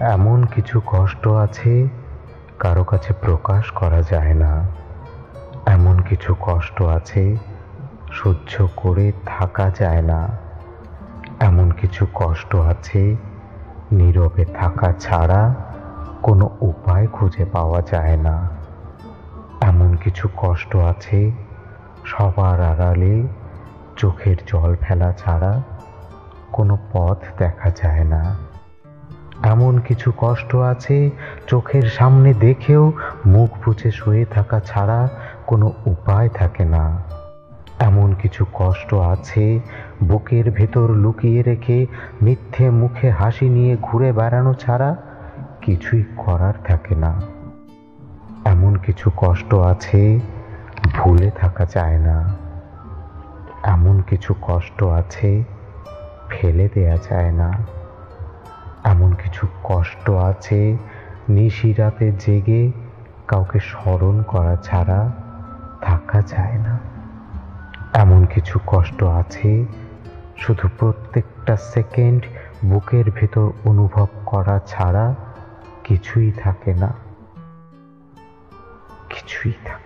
এমন কিছু কষ্ট আছে কারও কাছে প্রকাশ করা যায় না। এমন কিছু কষ্ট আছে সহ্য করে থাকা যায় না। এমন কিছু কষ্ট আছে নীরবে থাকা ছাড়া কোনো উপায় খুঁজে পাওয়া যায় না। এমন কিছু কষ্ট আছে সবার আড়ালে চোখের জল ফেলা ছাড়া কোনো পথ দেখা যায় না। এমন কিছু কষ্ট আছে চোখের সামনে দেখেও মুখ বুজে শুয়ে থাকা ছাড়া কোনো উপায় থাকে না। এমন কিছু কষ্ট আছে বুকের ভেতর লুকিয়ে রেখে মিথ্যে মুখে হাসি নিয়ে ঘুরে বেড়ানো ছাড়া কিছুই করার থাকে না। এমন কিছু কষ্ট আছে ভুলে থাকা যায় না। এমন কিছু কষ্ট আছে ফেলে দেয়া যায় না। এমন কিছু কষ্ট আছে? নিশিরাতে জেগে কাউকে স্মরণ করা ছাড়া থাকা যায় না। এমন কিছু কষ্ট আছে? শুধু প্রত্যেকটা সেকেন্ড বুকের ভেতর অনুভব করা ছাড়া কিছুই থাকে না। কিছুই থাকে